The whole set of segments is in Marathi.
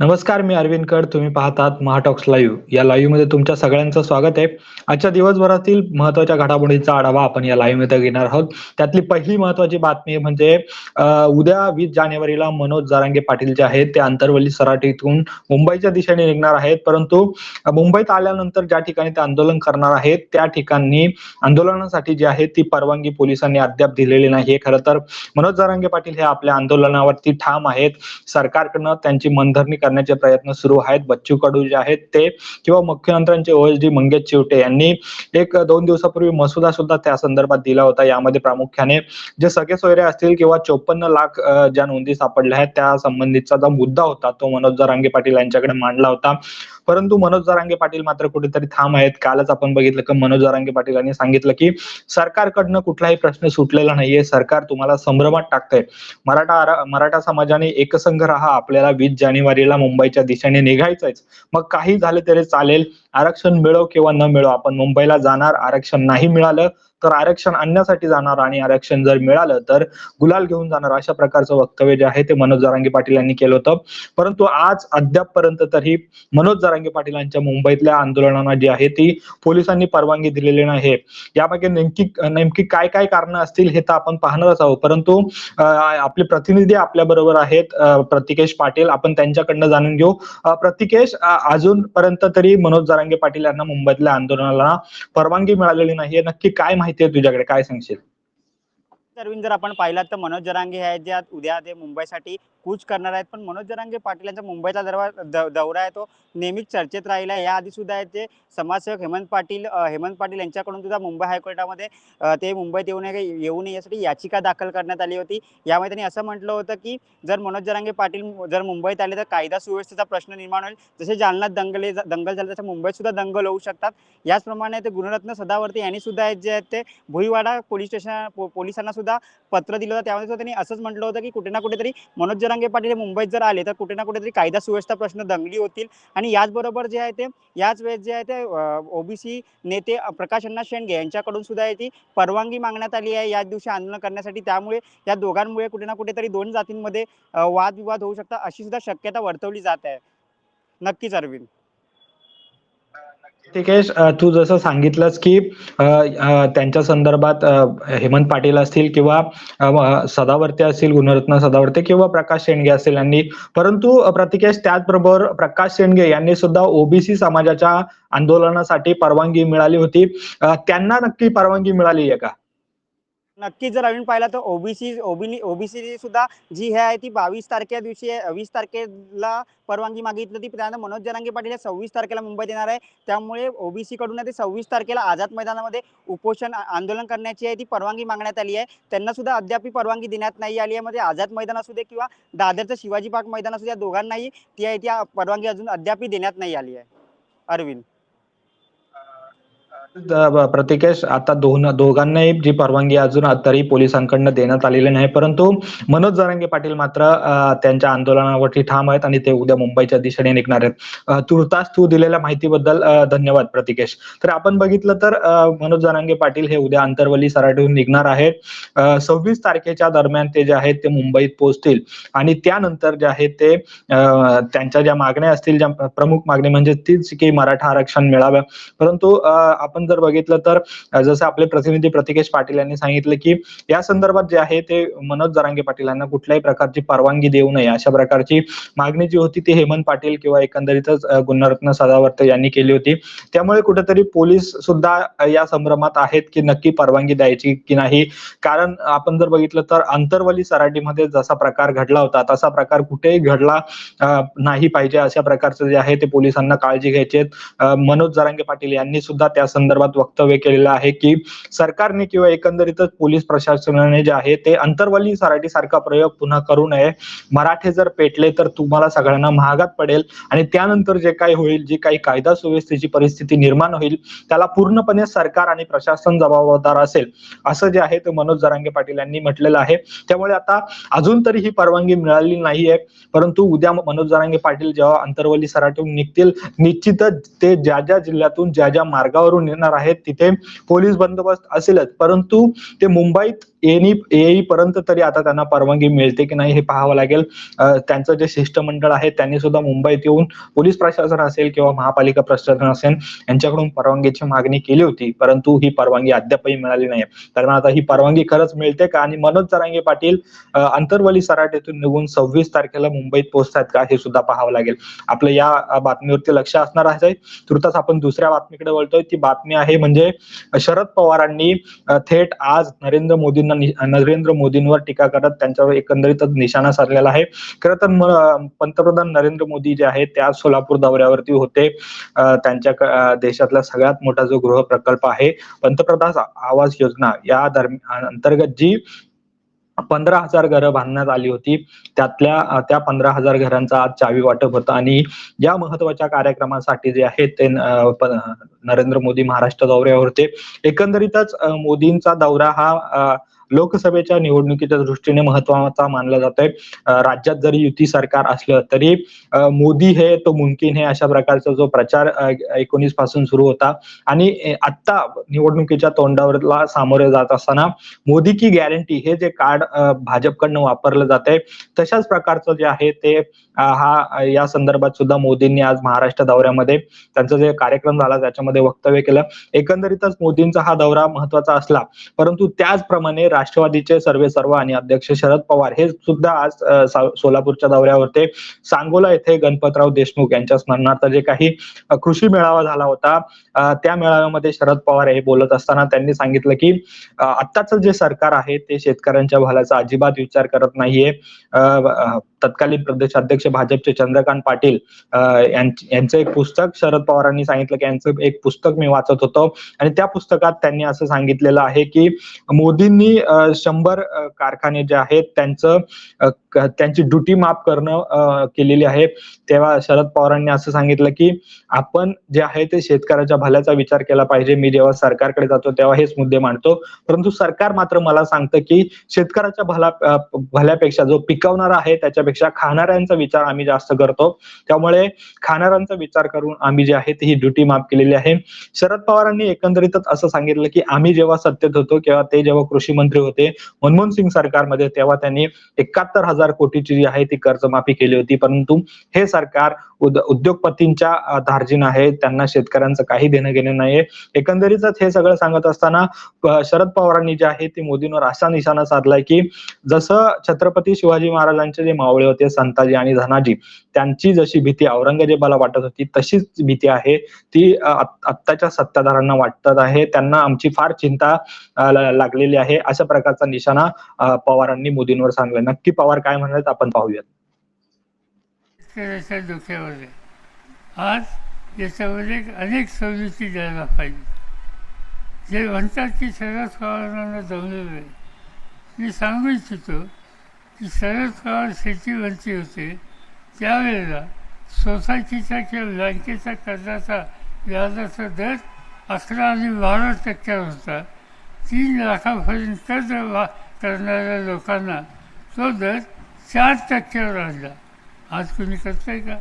नमस्कार मी अरविंद कड. तुम्ही पाहतात महाटॉक्स लाईव्ह. या लाईव्हमध्ये तुमच्या सगळ्यांचं स्वागत आहे. आजच्या दिवसभरातील महत्त्वाच्या घडामोडींचा आढावा आपण या लाईव्हमध्ये घेणार आहोत. त्यातली पहिली महत्वाची बातमी म्हणजे उद्या वीस जानेवारीला मनोज जारांगे पाटील जे आहेत ते आंतरवली सराटीतून मुंबईच्या दिशेने निघणार आहेत. परंतु मुंबईत आल्यानंतर ज्या ठिकाणी ते आंदोलन करणार आहेत त्या ठिकाणी आंदोलनासाठी जी आहे ती परवानगी पोलिसांनी अद्याप दिलेली नाही खरं तर मनोज जारांगे पाटील हे आपल्या आंदोलनावरती ठाम आहेत. सरकारकडनं त्यांची मनधरणी करण्याचे प्रयत्न सुरू आहेत. बच्चू कडू जे आहेत ते किंवा मुख्यमंत्र्यांचे ओएस डी मंगेश चिवटे यांनी एक दोन दिवसापूर्वी मसुदा सुद्धा त्या संदर्भात दिला होता. यामध्ये प्रामुख्याने जे सगळे सोयरे असतील किंवा चोपन्न लाख ज्या नोंदी सापडल्या आहेत त्या संबंधीचा जो मुद्दा होता तो मनोज जरांगे पाटील यांच्याकडे मांडला होता. परंतु मनोज जरांगे पाटील मात्र कुठेतरी थांब आहेत. कालच आपण बघितलं की मनोज जरांगे पाटील यांनी सांगितलं की सरकारकडनं कुठलाही प्रश्न सुटलेला नाहीये. सरकार तुम्हाला संभ्रमात टाकतंय. मराठा मराठा समाजाने एकसंघ राहा. आपल्याला वीस जानेवारीला मुंबईच्या दिशेने निघायचंच मग काही झालं तरी चालेल. आरक्षण मिळो किंवा न मिळो आपण मुंबईला जाणार. आरक्षण नाही मिळालं तर आरक्षण आणण्यासाठी जाणार आणि आरक्षण जर मिळालं तर गुलाल घेऊन जाणार अशा प्रकारचं वक्तव्य जे आहे ते मनोज जारांगे पाटील यांनी केलं होतं. परंतु आज अद्यापपर्यंत तरी मनोज जारांगे पाटील यांच्या मुंबईतल्या आंदोलनांना जी आहे ती पोलिसांनी परवानगी दिलेली नाही. यामागे नेमकी नेमकी काय काय कारणं असतील हे तर आपण पाहणारच आहोत. परंतु आपले प्रतिनिधी आपल्या बरोबर आहेत प्रतिकेश पाटील. आपण त्यांच्याकडनं जाणून घेऊ. प्रतिकेश अजूनपर्यंत तरी मनोज जारांगे पाटील यांना मुंबईतल्या आंदोलनाला परवानगी मिळालेली नाहीये. नक्की काय माहिती आहे तुझ्याकडे? काय सांगशील? अरविंद जर आपण पाहिलात तर मनोज जरांगे आहेत जे आज उद्या ते मुंबईसाठी कूच करणार आहेत. पण मनोज जरांगे पाटील यांचा मुंबईचा दरवा द- दौरा आहे तो नेहमीच चर्चेत राहिला आहे. याआधी सुद्धा आहेत ते समाजसेवक हेमंत पाटील हेमंत पाटील यांच्याकडून सुद्धा मुंबई हायकोर्टामध्ये ते मुंबईत येऊ नये येऊ नये यासाठी याचिका दाखल करण्यात आली होती. यामध्ये त्यांनी असं म्हटलं होतं की जर मनोज जरांगे पाटील जर मुंबईत आले तर कायदा सुव्यवस्थेचा प्रश्न निर्माण होईल. जसे जालनात दंगले दंगल झाले तसे मुंबईत सुद्धा दंगल होऊ शकतात. याचप्रमाणे ते गुणरत्न सदावर्ती यांनी सुद्धा आहेत जे आहेत ते भुईवाडा पोलीस स्टेशन पो- पोलिसांना सुद्धा पत्र दिलं होतं. त्यामध्ये सुद्धा त्यांनी असंच म्हटलं होतं की कुठे ना कुठेतरी मनोज जरांगे पाटील हे मुंबईत जर आले तर कुठे ना कुठेतरी कायदा सुव्यवस्था प्रश्न दंगली होतील. आणि याचबरोबर जे आहे ते याच वेळेस जे आहे ते ओबीसी नेते प्रकाश अण्णा शेंडगे यांच्याकडून सुद्धा ती परवानगी मागण्यात आली आहे. याच दिवशी आंदोलन करण्यासाठी त्यामुळे या दोघांमुळे कुठे ना कुठेतरी दोन जातींमध्ये वादविवाद होऊ शकतात अशी सुद्धा शक्यता वर्तवली जात आहे. नक्कीच अरविंद. निकेश तू जसं सांगितलंस की त्यांच्या संदर्भात हेमंत पाटील असतील किंवा सदावर्ती सदावर्ते असतील गुणरत्न सदावर्ते किंवा प्रकाश शेंडगे असतील यांनी. परंतु प्रतिकेश त्याचबरोबर प्रकाश शेंडगे यांनी सुद्धा ओबीसी समाजाच्या आंदोलनासाठी परवानगी मिळाली होती. त्यांना नक्की परवानगी मिळाली आहे का? नक्कीच जर नवीन पाहिला तर ओबीसी ओबीनी ओबीसी सुद्धा जी हे आहे ती बावीस तारखे दिवशी आहे, वीस तारखेला परवानगी मागितली होती. त्यानंतर मनोज जरांगे पाटील हे सव्वीस तारखेला मुंबईत येणार आहे. त्यामुळे ओबीसी कडून ते सव्वीस तारखेला आझाद मैदानामध्ये उपोषण आंदोलन करण्याची आहे ती परवानगी मागण्यात आली आहे. त्यांना सुद्धा अद्याप परवानगी देण्यात नाही आली आहे. म्हणजे आझाद मैदान असू दे किंवा दादरचं शिवाजी पार्क मैदान असू द्या दोघांनाही ती आहे ती परवानगी अजून अद्याप देण्यात नाही आली आहे. अरविंद. प्रतिकेश आता दोन दोघांनाही जी परवानगी अजून तरी पोलिसांकडनं देण्यात आलेली नाही. परंतु मनोज जरांगे पाटील मात्र त्यांच्या आंदोलनावरती ठाम आहेत आणि ते उद्या मुंबईच्या दिशेने निघणार आहेत. तुर्तास तू दिलेल्या माहितीबद्दल धन्यवाद प्रतिकेश. तर आपण बघितलं तर मनोज जरांगे पाटील हे उद्या आंतरवली सराठीहून निघणार आहेत. सव्वीस तारखेच्या दरम्यान ते जे आहेत ते मुंबईत पोहोचतील. आणि त्यानंतर जे आहे ते त्यांच्या ज्या मागण्या असतील ज्या प्रमुख मागणी म्हणजे तीच की मराठा आरक्षण मिळाव्या परंतु आपण आपण जर बघितलं तर जसं आपले प्रतिनिधी प्रतिकेश पाटील यांनी सांगितलं की या संदर्भात जे आहे ते मनोज जरांगे पाटील यांना कुठल्याही प्रकारची परवानगी देऊ नये. अशा प्रकारची मागणी जी होती ती हेमंत पाटील किंवा एकंदरीतच गुणरत्न सदावर्ते यांनी केली होती. त्यामुळे कुठेतरी पोलीस सुद्धा या संभ्रमात आहेत की नक्की परवानगी द्यायची की नाही. कारण आपण जर बघितलं तर आंतरवली सराटीमध्ये जसा प्रकार घडला होता तसा प्रकार कुठेही घडला नाही पाहिजे अशा प्रकारचं जे आहे ते पोलिसांना काळजी घ्यायची मनोज जरांगे पाटील यांनी सुद्धा त्या संदर्भात वक्तव्य केलेलं आहे की सरकारने किंवा एकंदरीतच पोलीस प्रशासनाने जे आहे ते अंतर्वली सराठी सारखा प्रयोग पुन्हा करू नये. मराठे जर पेटले तर तुम्हाला सगळ्यांना महागात पडेल आणि त्यानंतर जे काही होईल जी काही कायदा सुव्यवस्थेची परिस्थिती निर्माण होईल त्याला पूर्णपणे सरकार आणि प्रशासन जबाबदार असेल असं जे आहे ते मनोज जरांगे पाटील यांनी म्हटलेलं आहे. त्यामुळे आता अजून तरी ही परवानगी मिळाली नाहीये परंतु उद्या मनोज जरांगे पाटील जेव्हा अंतर्वली सराठून निघतील निश्चितच ते ज्या ज्या जिल्ह्यातून ज्या ज्या मार्गावरून येणार आहेत तिथे पोलीस बंदोबस्त असेलच परंतु ते मुंबईत एनी येईपर्यंत तरी आता त्यांना परवानगी मिळते की नाही हे पाहावं लागेल. त्यांचं जे शिष्टमंडळ आहे त्यांनी सुद्धा मुंबईत येऊन पोलीस प्रशासन असेल किंवा महापालिका प्रशासन असेल यांच्याकडून परवानगीची मागणी केली होती. परंतु ही परवानगी अद्यापही मिळाली नाही कारण आता ही परवानगी खरंच मिळते का? आणि मनोज जरांगे पाटील अंतरवली आंतरवली येथून निघून सव्वीस तारखेला मुंबईत पोहोचतात का? हे सुद्धा पाहावं लागेल. आपलं या बातमीवरती लक्ष असणार आहे. तुर्तास आपण दुसऱ्या बातमीकडे वळतोय. ती बातमी आहे म्हणजे शरद पवारांनी थेट आज नरेंद्र मोदींना नरेंद्र मोदींवर टीका करत त्यांच्यावर एकंदरीतच निशाणा साधलेला आहे. खरं तर पंतप्रधान नरेंद्र मोदी जे आहेत ते आज सोलापूर दौऱ्यावरती होते. त्यांच्या देशातला सगळ्यात मोठा जो गृह प्रकल्प आहे पंतप्रधान आवास योजना या दरम्यान अंतर्गत जी पंधरा हजार घरं बांधण्यात आली होती त्यातल्या त्या पंधरा हजार घरांचा आज चावी वाटप होतं. आणि या महत्त्वाच्या कार्यक्रमासाठी जे आहे ते नरेंद्र मोदी महाराष्ट्र दौऱ्यावर होते एकंदरीतच मोदींचा दौरा हा लोकसभेच्या निवडणुकीच्या दृष्टीने महत्त्वाचा मानला जातोय. राज्यात जरी युती सरकार असलं तरी मोदी हे तो मुमकिन हे अशा प्रकारचा जो प्रचार एकोणीसपासून सुरू होता आणि आत्ता निवडणुकीच्या तोंडावरला सामोरे जात असताना मोदी की गॅरंटी हे जे कार्ड भाजपकडनं वापरलं जात आहे तशाच प्रकारचं जे आहे ते हा या संदर्भात सुद्धा मोदींनी आज महाराष्ट्र दौऱ्यामध्ये त्यांचा जे कार्यक्रम झाला त्याच्यामध्ये वक्तव्य केलं. एकंदरीतच मोदींचा हा दौरा महत्त्वाचा असला परंतु त्याचप्रमाणे राष्ट्रवादीचे सर्वे सर्व आणि अध्यक्ष शरद पवार हे सुद्धा आज सोलापूरच्या दौऱ्यावर होते सांगोला येथे गणपतराव देशमुख यांच्या स्मरणार्थ जे काही कृषी मेळावा झाला होता त्या मेळाव्यामध्ये शरद पवार हे बोलत असताना त्यांनी सांगितलं की आत्ताचं जे सरकार आहे ते शेतकऱ्यांच्या भल्याचा अजिबात विचार करत नाहीये. तत्कालीन प्रदेशाध्यक्ष भाजपचे चंद्रकांत पाटील यांचं एक पुस्तक शरद पवारांनी सांगितलं की यांचं एक पुस्तक मी वाचत होतो. आणि त्या पुस्तकात त्यांनी असं सांगितलेलं आहे की मोदींनी शंभर कारखाने जे आहेत त्यांचं त्यांची ड्युटी माफ करणं केलेली आहे. तेव्हा शरद पवारांनी असं सांगितलं की आपण जे आहे ते शेतकऱ्याच्या भल्याचा विचार केला पाहिजे. मी जेव्हा सरकारकडे जातो तेव्हा हेच मुद्दे मांडतो. परंतु सरकार मात्र मला सांगतं की शेतकऱ्याच्या भला भल्यापेक्षा जो पिकवणारा आहे त्याच्या त्याच्यापेक्षा खाणाऱ्यांचा विचार आम्ही जास्त करतो. त्यामुळे खाणाऱ्यांचा विचार करून आम्ही जे आहे ती ही ड्युटी माफ केलेली आहे. शरद पवारांनी एकंदरीतच असं सांगितलं की आम्ही जेव्हा सत्तेत होतो किंवा ते जेव्हा कृषी मंत्री होते मनमोहन सिंग सरकारमध्ये तेव्हा त्यांनी एकाहत्तर हजार कोटीची जी आहे ती कर्जमाफी केली होती. परंतु हे सरकार उद- उद्योगपतींच्या अं, धार्जिन आहे. त्यांना शेतकऱ्यांचं काही देणं घेणं नाहीये. एकंदरीतच हे सगळं सांगत असताना शरद पवारांनी जे आहे ते मोदींवर असा निशाणा साधलाय की जसं छत्रपती शिवाजी महाराजांचे जे मावळे होते संताजी आणि धनाजी. त्यांची जशी भीती औरंगजेबाला वाटत होती तशीच भीती आहे. ती आत्ताच्या सत्ताधारांना वाटत आहे. त्यांना आमची फार चिंता लागलेली आहे. अशा प्रकारचा निशाणा पवारांनी मोदींवर सांगलाय. नक्की पवार काय म्हणाले आपण पाहूयात. शेतकऱ्याच्या डोक्यावर आज याच्यामध्ये अनेक सवलती द्यायला पाहिजे. जे म्हणतात की शरद पवारांना जमलेलं आहे मी सांगू इच्छितो की शरद पवार शेतीवरती होते. त्यावेळेला सोसायटीचा किंवा बँकेच्या कर्जाचा व्याजाचा दर अकरा आणि बारा टक्क्यावर होता. तीन लाखापर्यंत कर्ज वा करणाऱ्या लोकांना तो दर चार टक्क्यावर आणला आज कुणी करतं आहे का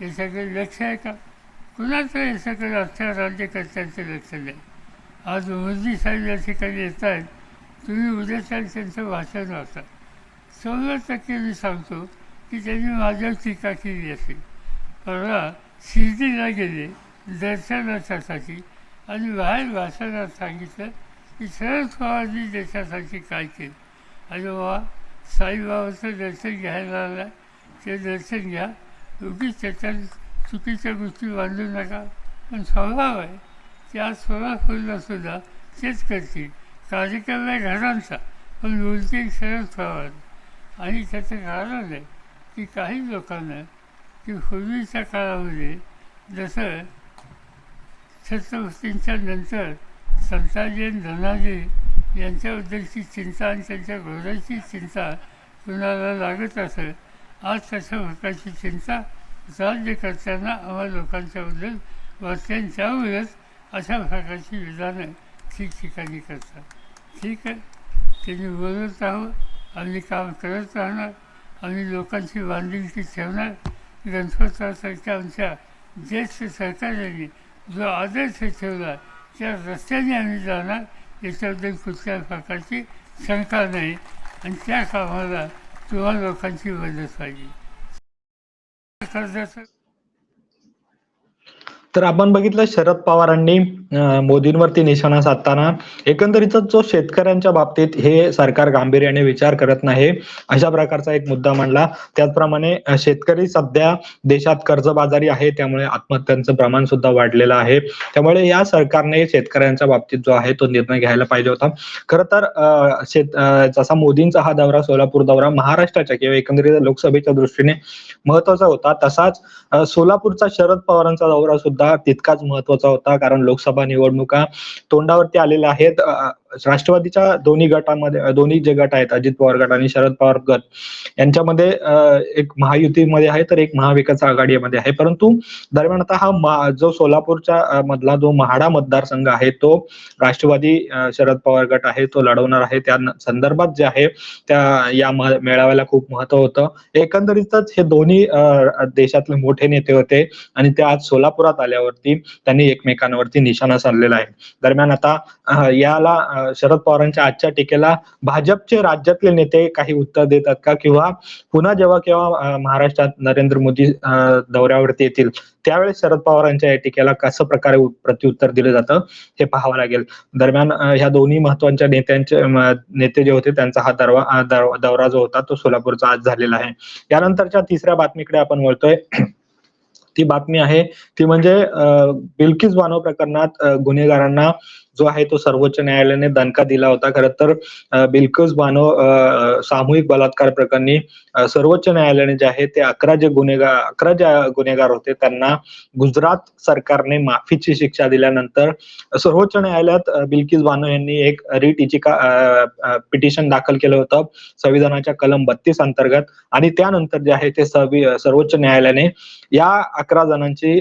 याच्याकडे लक्ष आहे का? कुणाचं याच्याकडे अठरा राज्यकर्त्यांचं लक्ष नाही? आज मोदी साहेब या ठिकाणी येत आहेत तुम्ही उद्या त्यांचं भाषण वाचा. चौदा टक्के मी सांगतो की त्यांनी माझ्यावर टीका केली असेल. परवा शिर्डीला गेले दर्शनाच्यासाठी आणि बाहेर भाषणात सांगितलं की शरद पवारनी देशासाठी काय केलं? आणि बाबा साईबाबाचं दर्शन घ्यायला आलं. ते दर्शन घ्या. उगीच त्याच्यात चुकीच्या गोष्टी बांधू नका. पण स्वभाव आहे. की आज सोलापूरला सुद्धा तेच करतील. कार्यक्रम आहे घरांचा. पण बोलतील शरद पवार आणि त्याचं कारण आहे की काही लोकांना की पूर्वीच्या काळामध्ये जसं छत्रपतींच्या नंतर संताजी आणि धनाजी यांच्याबद्दलची चिंता आणि त्यांच्या घोड्याची चिंता कुणाला लागत असत आज तशा प्रकारची चिंता राज्यकर्त्यांना आम्हा लोकांच्याबद्दल वाचते त्यामुळेच अशा प्रकारची विधानं ठिकठिकाणी करतात. ठीक आहे? त्यांनी बोलत आहोत आम्ही काम करत राहणार आम्ही लोकांची बांधिलकी ठेवणार. ग्रंथोत्सवासारख्या आमच्या ज्येष्ठ सरकारने जो आदर्श ठेवला त्या रस्त्याने आम्ही जाणार. याच्याबद्दल कुठल्याही प्रकारची शंका नाही. आणि त्या कामाला तुम्हा लोकांची मदत पाहिजे कर्जाचं तर आपण बघितलं शरद पवारांनी मोदींवरती निशाणा साधताना एकंदरीतच जो शेतकऱ्यांच्या बाबतीत हे सरकार गांभीर्याने विचार करत नाही अशा प्रकारचा एक मुद्दा मांडला. त्याचप्रमाणे शेतकरी सध्या देशात कर्जबाजारी आहे त्यामुळे आत्महत्यांचं प्रमाण सुद्धा वाढलेलं आहे. त्यामुळे या सरकारने शेतकऱ्यांच्या बाबतीत जो आहे तो निर्णय घ्यायला पाहिजे होता. खर तर अं, शेत जसा मोदींचा हा दौरा सोलापूर दौरा महाराष्ट्राच्या किंवा एकंदरीत लोकसभेच्या दृष्टीने महत्त्वाचा होता तसाच सोलापूरचा शरद पवारांचा दौरा सुद्धा तितकाच महत्त्वाचा होता कारण लोकसभा निवडणुका तोंडावरती आलेल्या आहेत. राष्ट्रवादीच्या दोन्ही गटामध्ये दोन्ही जे गट आहेत अजित पवार गट आणि शरद पवार गट यांच्यामध्ये एक महायुतीमध्ये आहे तर एक महाविकास आघाडीमध्ये आहे. परंतु दरम्यान आता हा जो सोलापूरच्या मधला जो महाडा मतदारसंघ आहे तो राष्ट्रवादी शरद पवार गट आहे तो लढवणार आहे. त्या संदर्भात जे आहे त्या या मेळाव्याला खूप महत्त्व होतं. एकंदरीतच हे दोन्ही देशातले मोठे नेते होते आणि ते आज सोलापुरात आल्यावरती त्यांनी एकमेकांवरती निशाणा साधलेला आहे. दरम्यान आता याला शरद पवारांच्या आजच्या टीकेला भाजपचे राज्यातले नेते काही उत्तर देतात का? किंवा पुन्हा जेव्हा केव्हा महाराष्ट्रात नरेंद्र मोदी दौऱ्यावरती येतील त्यावेळेस शरद पवारांच्या या टीकेला कसं प्रकारे प्रत्युत्तर दिलं जातं हे पाहावं लागेल. दरम्यान ह्या दोन्ही महत्त्वाच्या नेत्यांचे नेते जे होते त्यांचा हा दरवा दौरा जो होता तो सोलापूरचा आज झालेला आहे. यानंतरच्या तिसऱ्या बातमीकडे आपण वळतोय. ती बातमी आहे ती म्हणजे अ, बिल्किस बानो प्रकरणात गुन्हेगारांना जो आहे तो सर्वोच्च न्यायालयाने दणका दिला होता. खर तर बिलकस बानो सामूहिक बलात्कार प्रकरणी सर्वोच्च न्यायालयाने जे आहे ते अकरा जे गुन्हेगार अकरा जे गुन्हेगार होते त्यांना गुजरात सरकारने माफीची शिक्षा दिल्यानंतर सर्वोच्च न्यायालयात अ, बिल्किस बानो यांनी एक रिट याचिका पिटिशन दाखल केलं होतं संविधानाच्या कलम बत्तीस अंतर्गत. आणि त्यानंतर जे आहे ते सर्वोच्च न्यायालयाने या अकरा जणांची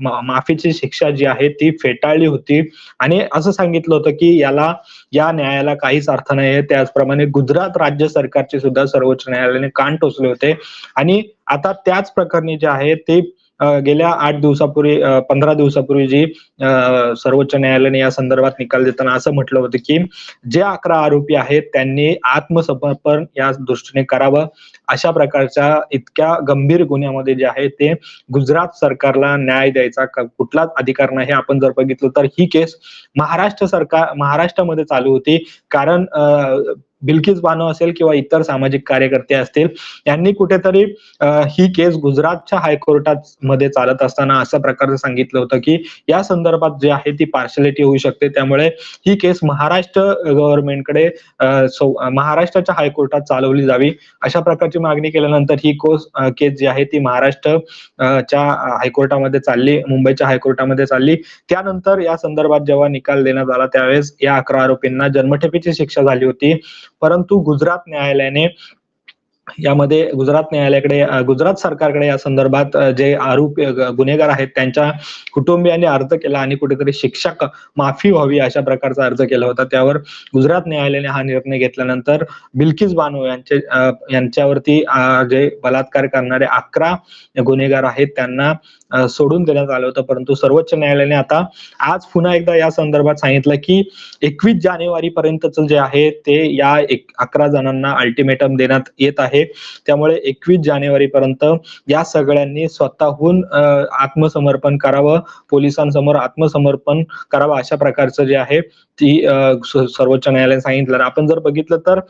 माफीची शिक्षा जी आहे ती फेटाळली होती. आणि असं सांगितलं होतं की याला या न्यायाला काहीच अर्थ नाही आहे. त्याचप्रमाणे गुजरात राज्य सरकारचे सुद्धा सर्वोच्च न्यायालयाने कान टोचले होते. आणि आता त्याच प्रकरणी जे आहे ते गेल्या आठ दिवसापूर्वी पंधरा दिवसापूर्वी जी अ, सर्वोच्च न्यायालयाने या संदर्भात निकाल देताना असं म्हटलं होतं की जे अकरा आरोपी आहेत त्यांनी आत्मसमर्पण या दृष्टीने करावं. अशा प्रकारच्या इतक्या गंभीर गुन्ह्यामध्ये जे आहे ते गुजरात सरकारला न्याय द्यायचा कुठलाच अधिकार नाही आपण जर बघितलं तर ही केस महाराष्ट्र सरकार महाराष्ट्रामध्ये चालू होती. कारण अ, बिल्किस बानो असेल किंवा इतर सामाजिक कार्यकर्ते असतील यांनी कुठेतरी ही केस गुजरातच्या हायकोर्टात मध्ये चालत असताना अशा प्रकारचं सांगितलं होतं की या संदर्भात जे आहे ती पार्शलिटी होऊ शकते. त्यामुळे ही केस महाराष्ट्र गव्हर्नमेंटकडे महाराष्ट्राच्या हायकोर्टात चालवली जावी. अशा प्रकारची मागणी केल्यानंतर ही कोस केस जी आहे ती महाराष्ट्र च्या हायकोर्टामध्ये चालली मुंबईच्या हायकोर्टामध्ये चालली. त्यानंतर या संदर्भात जेव्हा निकाल देण्यात आला त्यावेळेस या अकरा आरोपींना जन्मठेपेची शिक्षा झाली होती. परंतु गुजरात न्यायालयाने यामध्ये गुजरात न्यायालयाकडे गुजरात सरकारकडे या संदर्भात जे आरोप गुन्हेगार आहेत त्यांच्या कुटुंबियांनी अर्ज केला आणि कुठेतरी शिक्षक माफी व्हावी अशा प्रकारचा अर्ज केला होता. त्यावर गुजरात न्यायालयाने हा निर्णय घेतल्यानंतर बिल्किस बानो यांचे यांच्यावरती जे बलात्कार करणारे अकरा गुन्हेगार आहेत त्यांना सोडून देण्यात आलं होतं. परंतु सर्वोच्च न्यायालयाने आता आज पुन्हा एकदा या संदर्भात सांगितलं की एकवीस जानेवारी पर्यंतच जे आहे ते या एक अकरा जणांना अल्टिमेटम देण्यात येत आहे. त्यामुळे एकवीस जानेवारी पर्यंत या सगळ्यांनी स्वतःहून आत्मसमर्पण करावं पोलिसांसमोर आत्मसमर्पण करावं अशा प्रकारचं जे आहे ती सर्वोच्च न्यायालयाने सांगितलं. आपण जर बघितलं तर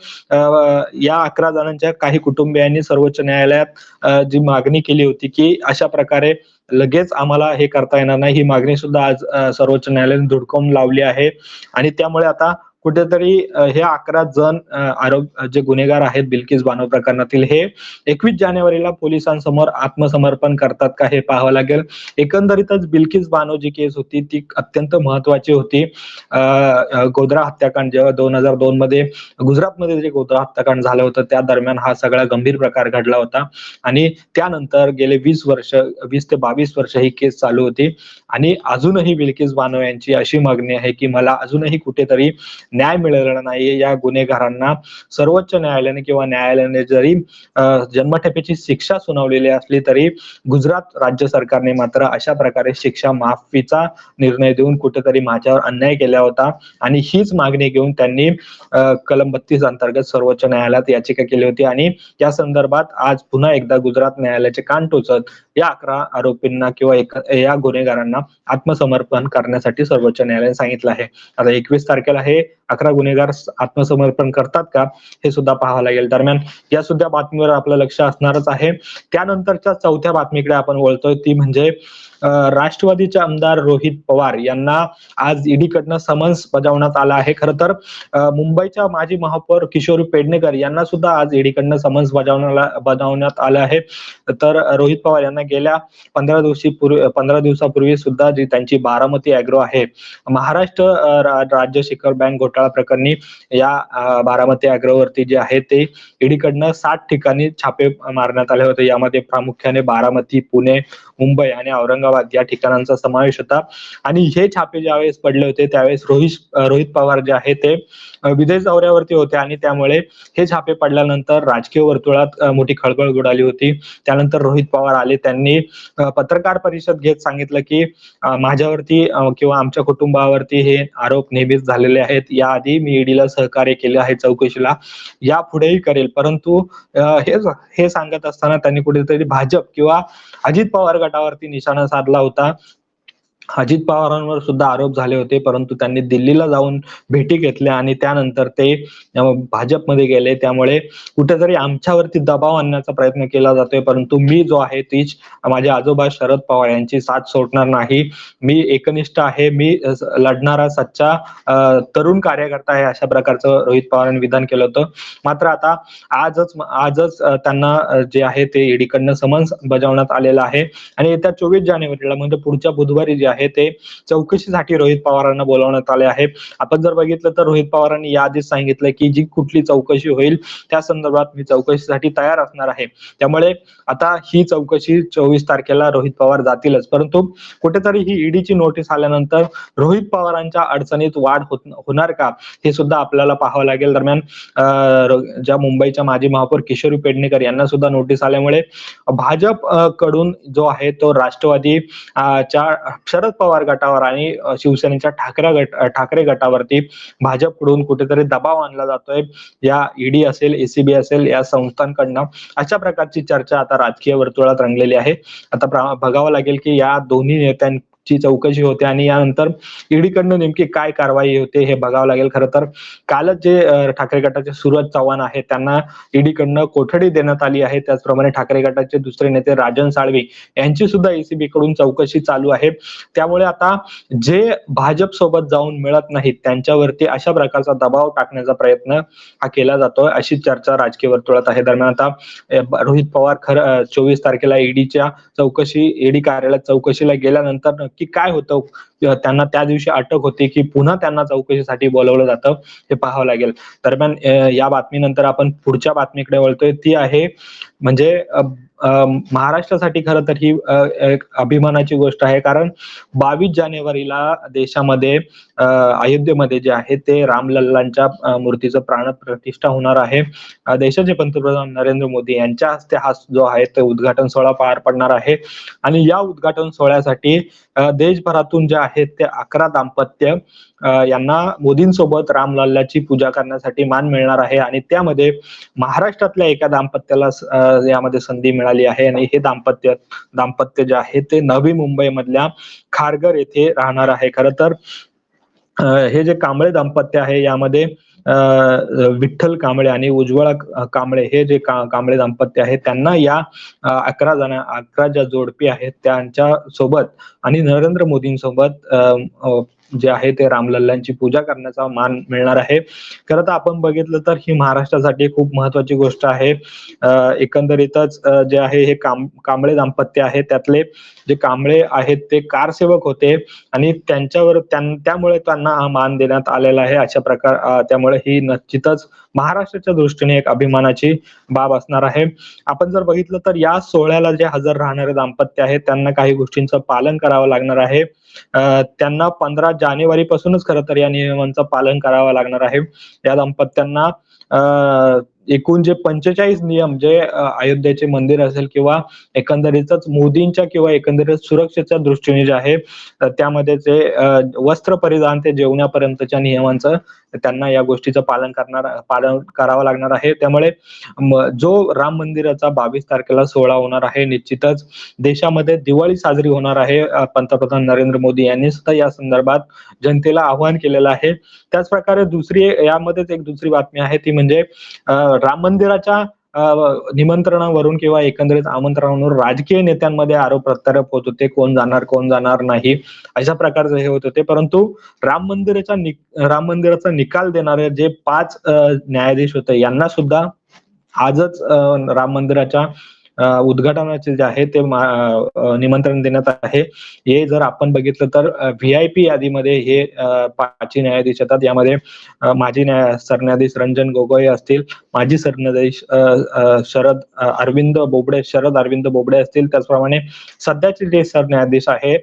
या अकरा जणांच्या काही कुटुंबियांनी सर्वोच्च न्यायालयात जी मागणी केली होती की अशा प्रकारे लगेच आम्हाला हे करता येणार नाही. ही मागणी सुद्धा आज सर्वोच्च न्यायालयाने धुडकावून लावली आहे. आणि त्यामुळे आता कुठेतरी हे अकरा जण आरोप जे गुन्हेगार आहेत बिल्किस बानो प्रकरणातील हे एकवीस जानेवारीला पोलिसांसमोर आत्मसमर्पण करतात का हे पाहावं लागेल. एकंदरीतच बिल्किस बानो जी केस होती ती अत्यंत महत्वाची होती. गोधरा हत्याकांड जेव्हा दोन हजार दोन मध्ये गुजरातमध्ये जे गोधरा हत्याकांड झालं होतं त्या दरम्यान हा सगळा गंभीर प्रकार घडला होता. आणि त्यानंतर गेले वीस वर्ष वीस ते बावीस वर्ष ही केस चालू होती. आणि अजूनही बिल्किस बानो यांची अशी मागणी आहे की मला अजूनही कुठेतरी न्याय मिळालेला नाही या गुन्हेगारांना सर्वोच्च न्यायालयाने किंवा न्यायालयाने जरी जन्मठेपेची शिक्षा सुनावलेली असली तरी गुजरात राज्य सरकारने मात्र अशा प्रकारे शिक्षा माफीचा निर्णय देऊन कुठेतरी माझ्यावर अन्याय केला होता. आणि हीच मागणी घेऊन त्यांनी कलम बत्तीस अंतर्गत सर्वोच्च न्यायालयात याचिका केली होती. आणि या संदर्भात आज पुन्हा एकदा गुजरात न्यायालयाचे कान टोचत या अकरा आरोपींना किंवा एक या गुन्हेगारांना आत्मसमर्पण करण्यासाठी सर्वोच्च न्यायालयाने सांगितलं आहे. आता एकवीस तारखेला हे अकरा गुन्हेगार आत्मसमर्पण करतात का हे सुद्धा पाहावं लागेल. दरम्यान या सुद्धा बातमीवर आपलं लक्ष असणारच आहे. त्यानंतरच्या चौथ्या बातमीकडे आपण वळतोय ती म्हणजे राष्ट्रवादीचे आमदार रोहित पवार यांना आज ईडीकडनं समन्स बजावण्यात आला आहे. खरं तर अं, मुंबईच्या माजी महापौर किशोरी पेडणेकर यांना सुद्धा आज ईडीकडनं समन्स बजावण्याला बजावण्यात आलं आहे. तर रोहित पवार यांना गेल्या पंधरा दिवशी पूर्वी पंधरा दिवसापूर्वी सुद्धा जी त्यांची बारामती अॅग्रो आहे महाराष्ट्र राज्य शिखर बँक घोटाळा प्रकरणी या बारामती अॅग्रोवरती जे आहे ते ईडीकडनं सात ठिकाणी छापे मारण्यात आले होते. यामध्ये प्रामुख्याने बारामती पुणे मुंबई आणि औरंगाबाद या ठिकाणांचा समावेश होता. आणि हे छापे ज्यावेळेस पडले होते त्यावेळेस रोहित रोहित पवार जे आहे ते विदेश दौऱ्यावरती होते. आणि त्यामुळे हे छापे पडल्यानंतर राजकीय वर्तुळात मोठी खळबळ उडाली होती. त्यानंतर रोहित पवार आले. त्यांनी पत्रकार परिषद घेत सांगितलं की माझ्यावरती किंवा आमच्या कुटुंबावरती हे आरोप नेहमीच झालेले आहेत. याआधी मी ईडीला सहकार्य केले आहे चौकशीला. यापुढेही करेल. परंतु हे हे सांगत असताना त्यांनी कुठेतरी भाजप किंवा अजित पवार गटावरती निशाणा साधला होता. अजित पवारांवर सुद्धा आरोप झाले होते परंतु त्यांनी दिल्लीला जाऊन भेटी घेतल्या आणि त्यानंतर ते भाजपमध्ये गेले. त्यामुळे कुठेतरी आमच्यावरती दबाव आणण्याचा प्रयत्न केला जातोय. परंतु मी जो आहे तीच माझे आजोबा शरद पवार यांची साथ सोडणार नाही. मी एकनिष्ठ आहे. मी लढणारा सच्चा तरुण कार्यकर्ता आहे अशा प्रकारचं रोहित पवारांनी विधान केलं होतं. मात्र आता आजच आजच त्यांना जे आहे ते ईडीकडनं समन्स बजावण्यात आलेलं आहे. आणि येत्या चोवीस जानेवारीला म्हणजे पुढच्या बुधवारी जे आहे ते. चौकशीसाठी रोहित पवारांना बोलावण्यात आले आहे. आपण जर बघितलं तर रोहित पवारांनी याआधीच सांगितलं की जी कुठली चौकशी होईल त्या संदर्भात मी चौकशीसाठी तयार असणार आहे. त्यामुळे आता ही चौकशी चोवीस तारखेला रोहित पवार जातीलच. परंतु कुठेतरी ही ईडीची नोटीस आल्यानंतर रोहित पवारांच्या अडचणीत वाढ होत होणार का? हे सुद्धा आपल्याला पाहावं लागेल. दरम्यान अं, ज्या मुंबईच्या माजी महापौर किशोरी पेडणेकर यांना सुद्धा नोटीस आल्यामुळे भाजपकडून जो आहे तो राष्ट्रवादी च्या शरद पवार गटावर आणि शिवसेनेच्या ठाकरे गट ठाकरे गटावरती भाजपकडून कुठेतरी दबाव आणला जातोय. या ईडी असेल एसीबी असेल या संस्थांकडनं अशा प्रकारची चर्चा आता राजकीय वर्तुळात रंगलेली आहे. आता बघावं लागेल की या दोन्ही ची चौकशी होते आणि यानंतर ईडीकडनं नेमकी काय कारवाई होते हे बघावं लागेल. खरं तर कालच जे ठाकरे गटाचे सुरज चव्हाण आहेत त्यांना ईडीकडनं कोठडी देण्यात आली आहे. त्याचप्रमाणे ठाकरे गटाचे दुसरे नेते राजन साळवी यांची सुद्धा एसीबी कडून चौकशी चालू आहे. त्यामुळे आता जे भाजप सोबत जाऊन मिळत नाहीत त्यांच्यावरती अशा प्रकारचा दबाव टाकण्याचा प्रयत्न हा केला जातोय अशी चर्चा राजकीय वर्तुळात आहे. दरम्यान आता रोहित पवार खर चोवीस तारखेला ईडीच्या चौकशी ईडी कार्यालयात चौकशीला गेल्यानंतर नक्की काय होतं? त्यांना त्या दिवशी अटक होती की पुन्हा त्यांना चौकशीसाठी बोलवलं जातं हे पाहावं लागेल. दरम्यान या बातमीनंतर आपण पुढच्या बातमीकडे वळतोय. ती आहे म्हणजे महाराष्ट्रासाठी खरं तर ही एक अभिमानाची गोष्ट आहे. कारण बावीस जानेवारीला देशामध्ये अयोध्येमध्ये जे आहे ते रामलल्लांच्या मूर्तीचं प्राण प्रतिष्ठा होणार आहे. देशाचे पंतप्रधान नरेंद्र मोदी यांच्या हस्ते हा जो आहे तो उद्घाटन सोहळा पार पडणार आहे. आणि या उद्घाटन सोहळ्यासाठी देशभरातून जे आहेत ते अकरा दाम्पत्य यांना मोदींसोबत रामलल्लाची पूजा करण्यासाठी मान मिळणार आहे आणि त्यामध्ये महाराष्ट्रातल्या एका दाम्पत्याला यामध्ये संधी मिळाली आहे आणि हे दाम्पत्य दाम्पत्य जे आहे ते नवी मुंबईमधल्या खारघर येथे राहणार आहे. खर तर हे जे कांबळे दाम्पत्य आहे यामध्ये विठ्ठल कांबळे आणि उज्ज्वला कांबळे हे जे का- कांबळे दाम्पत्य आहे त्यांना या अकरा जण अकरा ज्या जोडपी आहेत त्यांच्यासोबत आणि नरेंद्र मोदींसोबत अ, जे आहे ते रामलल्लांची पूजा करण्याचा मान मिळणार आहे. खरं तर आपण बघितलं तर ही महाराष्ट्रासाठी खूप महत्वाची गोष्ट आहे. एकंदरीतच जे आहे हे काम कांबळे दाम्पत्य आहे. त्यातले जे कांबळे आहेत ते कारसेवक होते आणि त्यांच्यावर त्यामुळे त्यांना हा मान देण्यात आलेला आहे. अशा प्रकार त्यामुळे ही निश्चितच महाराष्ट्राच्या दृष्टीने एक अभिमानाची बाब असणार आहे. आपण जर बघितलं तर या सोहळ्याला जे हजर राहणारे दाम्पत्य आहेत त्यांना काही गोष्टींचं पालन करावं लागणार आहे. त्यांना पंधरा जानेवारी पासूनच खरं तर या नियमांचं पालन करावं लागणार आहे. या दाम्पत्यांना एकूण जे पंचेचाळीस नियम जे अयोध्येचे मंदिर असेल किंवा एकंदरीतच मोदींच्या किंवा एकंदरीत सुरक्षेच्या दृष्टीने जे आहे त्यामध्ये जे वस्त्र परिधान ते जेवण्यापर्यंतच्या नियमांचं त्यांना या गोष्टीचं पालन करणार पालन करावं लागणार आहे. त्यामुळे जो राम मंदिराचा बावीस तारखेला सोहळा होणार आहे निश्चितच देशामध्ये दिवाळी साजरी होणार आहे. पंतप्रधान नरेंद्र मोदी यांनी सुद्धा या संदर्भात जनतेला आवाहन केलेलं आहे. त्याच प्रकारे दुसरी यामध्येच एक दुसरी बातमी आहे ती म्हणजे राम मंदिराच्या निमंत्रणावरून किंवा एकंदरीत आमंत्रणावरून राजकीय नेत्यांमध्ये आरोप प्रत्यारोप होत होते कोण जाणार कोण जाणार नाही अशा प्रकारचे हे होत होते. परंतु राम मंदिराचा राम मंदिराचा निकाल देणारे जे पाच न्यायाधीश होते यांना सुद्धा आजच राम मंदिराच्या उद्घाटनाचे जे आहे ते निमंत्रण देण्यात आहे. हे जर आपण बघितलं तर व्ही आय पी यादीमध्ये हे पाच पाचही न्यायाधीश येतात. यामध्ये माजी न्याय सरन्यायाधीश रंजन गोगोई असतील माजी सरन्यायाधीश शरद अरविंद बोबडे शरद अरविंद बोबडे असतील. त्याचप्रमाणे सध्याचे जे सरन्यायाधीश आहे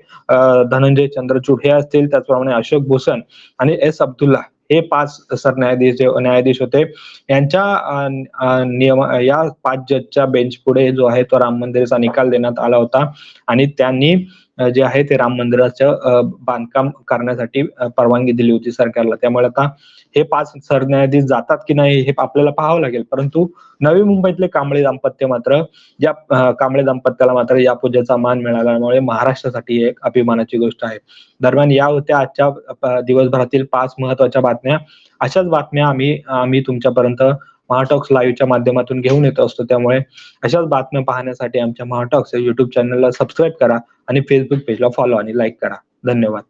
धनंजय चंद्रचूड हे असतील. त्याचप्रमाणे अशोक भूषण आणि एस अब्दुल्ला. हे पाच सरन्यायाधीश जे न्यायाधीश होते. यांच्या नियम या पाच जजच्या बेंच पुढे जो आहे तो राम मंदिराचा निकाल देण्यात आला होता. आणि त्यांनी जे आहे ते राम मंदिराचं बांधकाम करण्यासाठी परवानगी दिली होती सरकारला. त्यामुळे आता हे पाच सरन्यायाधीश जातात की नाही हे आपल्याला पाहावं लागेल. परंतु नवी मुंबईतले कांबळे दाम्पत्य मात्र या कांबळे दाम्पत्याला मात्र या पूजेचा मान मिळाल्यामुळे महाराष्ट्रासाठी एक अभिमानाची गोष्ट आहे. दरम्यान या होत्या आजच्या दिवसभरातील पाच महत्त्वाच्या बातम्या. अशाच बातम्या आम्ही आम्ही तुमच्यापर्यंत महाटॉक्स लाईव्हच्या माध्यमातून घेऊन येत असतो. त्यामुळे अशाच बातम्या पाहण्यासाठी आमच्या महाटॉक्स या युट्यूब चॅनलला सबस्क्राईब करा आणि फेसबुक पेजला फॉलो आणि लाईक करा. धन्यवाद.